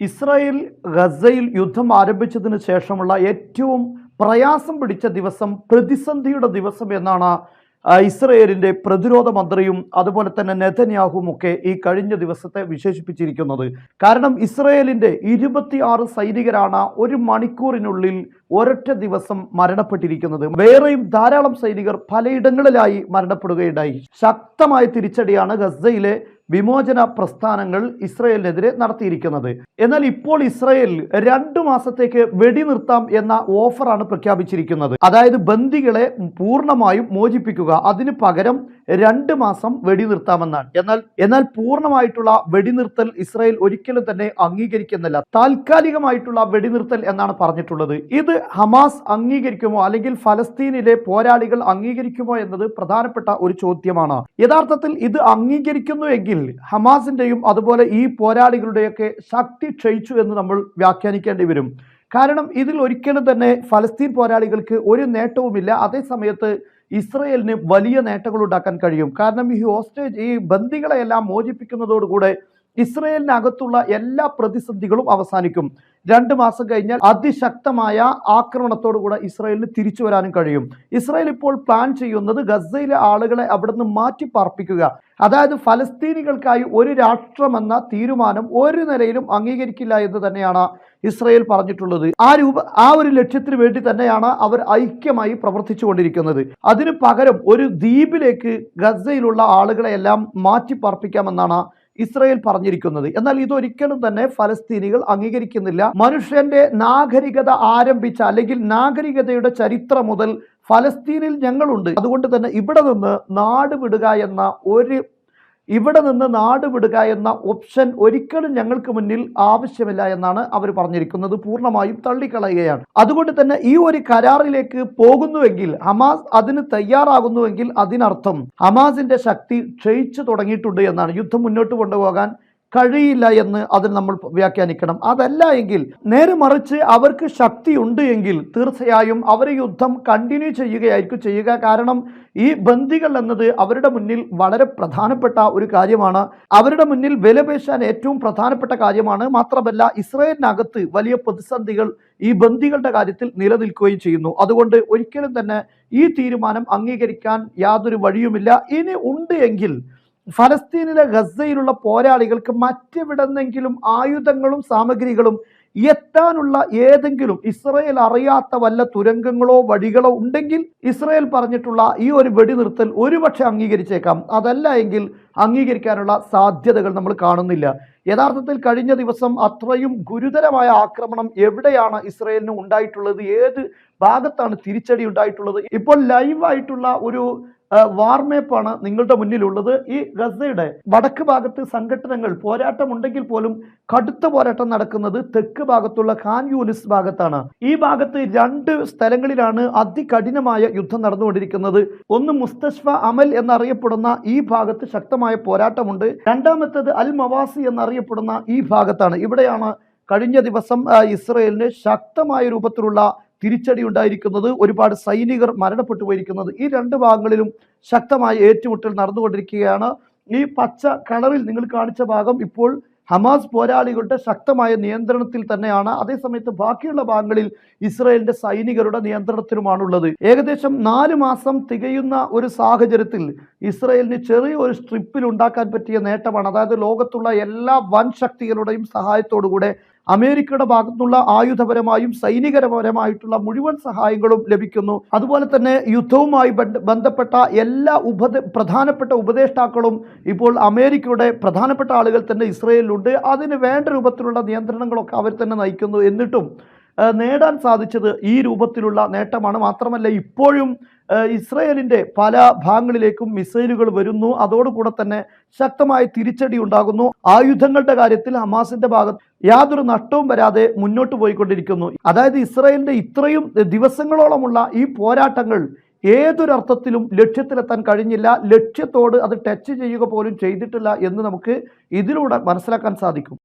Israel ഗസയിൽ യുദ്ധം ആരംഭിച്ചതിന് ശേഷമുള്ള ഏറ്റവും പ്രയാസം പിടിച്ച ദിവസം പ്രതിസന്ധിയുടെ ദിവസം എന്നാണ് ഇസ്രയേലിന്റെ പ്രതിരോധ മന്ത്രിയും അതുപോലെ തന്നെ നെതന്യാഹുവും ഒക്കെ ഈ കഴിഞ്ഞ ദിവസത്തെ വിശേഷിപ്പിച്ചിരിക്കുന്നത്. കാരണം ഇസ്രയേലിന്റെ ഇരുപത്തിയാറ് സൈനികരാണ് ഒരു മണിക്കൂറിനുള്ളിൽ ഒരൊറ്റ ദിവസം മരണപ്പെട്ടിരിക്കുന്നത്. വേറെയും ധാരാളം സൈനികർ പലയിടങ്ങളിലായി മരണപ്പെടുകയുണ്ടായി. ശക്തമായ തിരിച്ചടിയാണ് ഗസയിലെ വിമോചന പ്രസ്ഥാനങ്ങൾ ഇസ്രയേലിനെതിരെ നടത്തിയിരിക്കുന്നത്. എന്നാൽ ഇപ്പോൾ ഇസ്രയേൽ രണ്ടു മാസത്തേക്ക് വെടിനിർത്താം എന്ന ഓഫറാണ് പ്രഖ്യാപിച്ചിരിക്കുന്നത്. അതായത് ബന്ദികളെ പൂർണമായും മോചിപ്പിക്കുക. അതിന് പകരം രണ്ട് മാസം വെടിനിർത്താമെന്നാണ്. എന്നാൽ എന്നാൽ പൂർണമായിട്ടുള്ള വെടിനിർത്തൽ ഇസ്രായേൽ ഒരിക്കലും തന്നെ അംഗീകരിക്കുന്നില്ല. താൽക്കാലികമായിട്ടുള്ള വെടിനിർത്തൽ എന്നാണ് പറഞ്ഞിട്ടുള്ളത്. ഇത് ഹമാസ് അംഗീകരിക്കുമോ അല്ലെങ്കിൽ ഫലസ്തീനിലെ പോരാളികൾ അംഗീകരിക്കുമോ എന്നത് പ്രധാനപ്പെട്ട ഒരു ചോദ്യമാണ്. യഥാർത്ഥത്തിൽ ഇത് അംഗീകരിക്കുന്നു എങ്കിൽ ഹമാസിന്റെയും അതുപോലെ ഈ പോരാളികളുടെയൊക്കെ ശക്തി ക്ഷയിച്ചു എന്ന് നമ്മൾ വ്യാഖ്യാനിക്കേണ്ടി വരും. കാരണം ഇതിൽ ഒരിക്കലും തന്നെ ഫലസ്തീൻ പോരാളികൾക്ക് ഒരു നേട്ടവുമില്ല. അതേസമയത്ത് ഇസ്രയേലിന് വലിയ നേട്ടങ്ങൾ ഉണ്ടാക്കാൻ കഴിയും. കാരണം ഈ ഹോസ്റ്റേജ് ഈ ബന്ദികളെയെല്ലാം മോചിപ്പിക്കുന്നതോടുകൂടെ ഇസ്രയേലിനകത്തുള്ള എല്ലാ പ്രതിസന്ധികളും അവസാനിക്കും. രണ്ട് മാസം കഴിഞ്ഞാൽ അതിശക്തമായ ആക്രമണത്തോടുകൂടെ ഇസ്രയേലിന് തിരിച്ചു വരാനും കഴിയും. ഇസ്രയേൽ ഇപ്പോൾ പ്ലാൻ ചെയ്യുന്നത് ഗസയിലെ ആളുകളെ അവിടുന്ന് മാറ്റി പാർപ്പിക്കുക. അതായത് ഫലസ്തീനികൾക്കായി ഒരു രാഷ്ട്രമെന്ന തീരുമാനം ഒരു നിലയിലും അംഗീകരിക്കില്ല എന്ന് തന്നെയാണ് ഇസ്രയേൽ പറഞ്ഞിട്ടുള്ളത്. ആ രൂപ ആ ഒരു ലക്ഷ്യത്തിന് വേണ്ടി തന്നെയാണ് അവർ ഐക്യമായി പ്രവർത്തിച്ചു കൊണ്ടിരിക്കുന്നത്. അതിനു പകരം ഒരു ദ്വീപിലേക്ക് ഗസയിലുള്ള ആളുകളെയെല്ലാം മാറ്റി പാർപ്പിക്കാമെന്നാണ് ഇസ്രയേൽ പറഞ്ഞിരിക്കുന്നത്. എന്നാൽ ഇതൊരിക്കലും തന്നെ ഫലസ്തീനികൾ അംഗീകരിക്കുന്നില്ല. മനുഷ്യന്റെ നാഗരികത ആരംഭിച്ച അല്ലെങ്കിൽ നാഗരികതയുടെ ചരിത്രം മുതൽ ഫലസ്തീനിൽ ഞങ്ങളുണ്ട്. അതുകൊണ്ട് തന്നെ ഇവിടെ നിന്ന് നാട് വിടുക എന്ന ഒരു ഇവിടെ നിന്ന് നാട് വിടുക എന്ന ഓപ്ഷൻ ഒരിക്കലും ഞങ്ങൾക്ക് മുന്നിൽ ആവശ്യമില്ല എന്നാണ് അവർ പറഞ്ഞിരിക്കുന്നത്. പൂർണമായും തള്ളിക്കളയുകയാണ്. അതുകൊണ്ട് തന്നെ ഈ ഒരു കരാറിലേക്ക് പോകുന്നുവെങ്കിൽ ഹമാസ് അതിന് തയ്യാറാകുന്നുവെങ്കിൽ അതിനർത്ഥം ഹമാസിന്റെ ശക്തി ക്ഷയിച്ചു തുടങ്ങിയിട്ടുണ്ട് എന്നാണ്. യുദ്ധം മുന്നോട്ട് കൊണ്ടുപോകാൻ കഴിയില്ല എന്ന് അതിൽ നമ്മൾ വ്യാഖ്യാനിക്കണം. അതല്ല എങ്കിൽ നേരെ മറിച്ച് അവർക്ക് ശക്തി ഉണ്ട് എങ്കിൽ തീർച്ചയായും അവർ യുദ്ധം കണ്ടിന്യൂ ചെയ്യുകയായിരിക്കും ചെയ്യുക. കാരണം ഈ ബന്ദികൾ എന്നത് അവരുടെ മുന്നിൽ വളരെ പ്രധാനപ്പെട്ട ഒരു കാര്യമാണ്. അവരുടെ മുന്നിൽ വിലപേശാൻ ഏറ്റവും പ്രധാനപ്പെട്ട കാര്യമാണ്. മാത്രമല്ല ഇസ്രയേലിനകത്ത് വലിയ പ്രതിസന്ധികൾ ഈ ബന്ദികളുടെ കാര്യത്തിൽ നിലനിൽക്കുകയും ചെയ്യുന്നു. അതുകൊണ്ട് ഒരിക്കലും തന്നെ ഈ തീരുമാനം അംഗീകരിക്കാൻ യാതൊരു വഴിയുമില്ല. ഇനി ഉണ്ട് എങ്കിൽ ഫലസ്തീനിലെ ഗസയിലുള്ള പോരാളികൾക്ക് മറ്റെവിടെന്നെങ്കിലും ആയുധങ്ങളും സാമഗ്രികളും എത്താനുള്ള ഏതെങ്കിലും ഇസ്രയേൽ അറിയാത്ത വല്ല തുരങ്കങ്ങളോ വഴികളോ ഉണ്ടെങ്കിൽ ഇസ്രയേൽ പറഞ്ഞിട്ടുള്ള ഈ ഒരു വെടിനിർത്തൽ ഒരുപക്ഷെ അംഗീകരിച്ചേക്കാം. അതല്ല എങ്കിൽ അംഗീകരിക്കാനുള്ള സാധ്യതകൾ നമ്മൾ കാണുന്നില്ല. യഥാർത്ഥത്തിൽ കഴിഞ്ഞ ദിവസം അത്രയും ഗുരുതരമായ ആക്രമണം എവിടെയാണ് ഇസ്രയേലിന് ഉണ്ടായിട്ടുള്ളത്? ഏത് ഭാഗത്താണ് തിരിച്ചടി ഉണ്ടായിട്ടുള്ളത്? ഇപ്പോൾ ലൈവായിട്ടുള്ള ഒരു വാർമേപ്പാണ് നിങ്ങളുടെ മുന്നിലുള്ളത്. ഈ ഗസയുടെ വടക്ക് ഭാഗത്ത് സംഘടനകൾ പോരാട്ടമുണ്ടെങ്കിൽ പോലും കടുത്ത പോരാട്ടം നടക്കുന്നത് തെക്ക് ഭാഗത്തുള്ള ഖാൻ യൂനിസ് ഭാഗത്താണ്. ഈ ഭാഗത്ത് രണ്ട് സ്ഥലങ്ങളിലാണ് അതികഠിനമായ യുദ്ധം നടന്നുകൊണ്ടിരിക്കുന്നത്. ഒന്ന് മുസ്തഷ്ഫ അമൽ എന്നറിയപ്പെടുന്ന ഈ ഭാഗത്ത് ശക്തമായ പോരാട്ടമുണ്ട്. രണ്ടാമത്തേത് അൽ മവാസി എന്നറിയപ്പെടുന്ന ഈ ഭാഗത്താണ്. ഇവിടെയാണ് കഴിഞ്ഞ ദിവസം ഇസ്രയേലിന് ശക്തമായ രൂപത്തിലുള്ള തിരിച്ചടി ഉണ്ടായിരിക്കുന്നത് ഒരുപാട് സൈനികർ മരണപ്പെട്ടു പോയിരിക്കുന്നത് ഈ രണ്ട് ഭാഗങ്ങളിലും ശക്തമായ ഏറ്റുമുട്ടൽ നടന്നുകൊണ്ടിരിക്കുകയാണ്. ഈ പച്ച കളറിൽ നിങ്ങൾ കാണിച്ച ഭാഗം ഇപ്പോൾ ഹമാസ് പോരാളികളുടെ ശക്തമായ നിയന്ത്രണത്തിൽ തന്നെയാണ്. അതേസമയത്ത് ബാക്കിയുള്ള ഭാഗങ്ങളിൽ ഇസ്രായേലിന്റെ സൈനികരുടെ നിയന്ത്രണത്തിലുമാണുള്ളത്. ഏകദേശം നാല് മാസം തികയുന്ന ഒരു സാഹചര്യത്തിൽ ഇസ്രയേലിന് ചെറിയ ഒരു സ്ട്രിപ്പിൽ ഉണ്ടാക്കാൻ പറ്റിയ നേട്ടമാണ്. അതായത് ലോകത്തുള്ള എല്ലാ വൻ ശക്തികളുടെയും സഹായത്തോടുകൂടെ അമേരിക്കയുടെ ഭാഗത്തുനിന്നുള്ള ആയുധപരമായും സൈനികപരമായിട്ടുള്ള മുഴുവൻ സഹായങ്ങളും ലഭിക്കുന്നു. അതുപോലെ തന്നെ യുദ്ധവുമായി ബന്ധപ്പെട്ട എല്ലാ ഉപദ പ്രധാനപ്പെട്ട ഉപദേഷ്ടാക്കളും ഇപ്പോൾ അമേരിക്കയുടെ പ്രധാനപ്പെട്ട ആളുകൾ തന്നെ ഇസ്രയേലിലുണ്ട്. അതിന് വേണ്ട രൂപത്തിലുള്ള നിയന്ത്രണങ്ങളൊക്കെ അവർ തന്നെ നയിക്കുന്നു. എന്നിട്ടും നേടാൻ സാധിച്ചത് ഈ രൂപത്തിലുള്ള നേട്ടമാണ്. മാത്രമല്ല ഇപ്പോഴും ഇസ്രയേലിന്റെ പല ഭാഗങ്ങളിലേക്കും മിസൈലുകൾ വരുന്നു. അതോടുകൂടെ തന്നെ ശക്തമായ തിരിച്ചടി ഉണ്ടാകുന്നു. ആയുധങ്ങളുടെ കാര്യത്തിൽ ഹമാസിന്റെ ഭാഗത്ത് യാതൊരു നഷ്ടവും വരാതെ മുന്നോട്ട് പോയിക്കൊണ്ടിരിക്കുന്നു. അതായത് ഇസ്രയേലിന്റെ ഇത്രയും ദിവസങ്ങളോളമുള്ള ഈ പോരാട്ടങ്ങൾ ഏതൊരർത്ഥത്തിലും ലക്ഷ്യത്തിലെത്താൻ കഴിഞ്ഞില്ല. ലക്ഷ്യത്തോട് അത് ടച്ച് ചെയ്യുക പോലും ചെയ്തിട്ടില്ല എന്ന് നമുക്ക് ഇതിലൂടെ മനസ്സിലാക്കാൻ സാധിക്കും.